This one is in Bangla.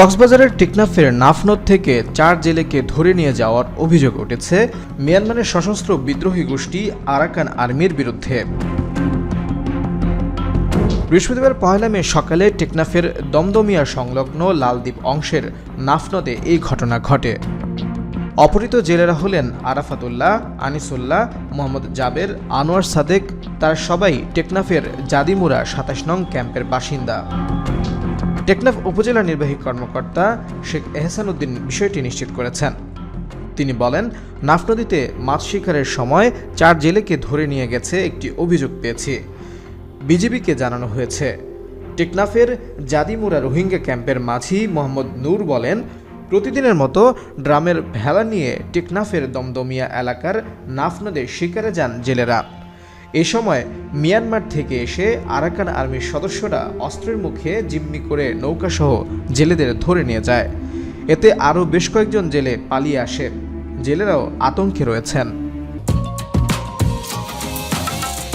কক্সবাজারের টেকনাফের নাফনদ থেকে চার জেলেকে ধরে নিয়ে যাওয়ার অভিযোগ উঠেছে মিয়ানমারের সশস্ত্র বিদ্রোহী গোষ্ঠী আরাকান আর্মির বিরুদ্ধে। বৃহস্পতিবার পয়লা মে সকালে টেকনাফের দমদমিয়া সংলগ্ন লালদ্বীপ অংশের নাফনদে এই ঘটনা ঘটে। অপহৃত জেলেরা হলেন আরাফাতুল্লাহ, আনিসুল্লাহ, মোহাম্মদ জাবের, আনোয়ার সাদেক, তারা সবাই টেকনাফের জাদিমুরা সাতাশ নং ক্যাম্পের বাসিন্দা। টেকনাফ উপজেলা নির্বাহী কর্মকর্তা শেখ এহসান উদ্দিন বিষয়টি নিশ্চিত করেছেন। তিনি বলেন, নাফ নদীতে মাছ শিকারের সময় চার জেলেকে ধরে নিয়ে গেছে একটি অভিযোগ পেয়েছি। বিজেপিকে জানানো হয়েছে, টেকনাফের জাদিমুরা রোহিঙ্গা ক্যাম্পের মাঝি মোহাম্মদ নূর বলেন, প্রতিদিনের মতো ড্রামের ভেলা নিয়ে টেকনাফের দমদমিয়া এলাকার নাফ নদে শিকারে যান জেলেরা। এ সময় মিয়ানমার থেকে এসে আরাকান আর্মির সদস্যরা অস্ত্রের মুখে জিম্মি করে নৌকাসহ জেলেদের ধরে নিয়ে যায়। এতে আরও বেশ কয়েকজন জেলে পালিয়ে আসে। জেলেরাও আতঙ্কে রয়েছেন।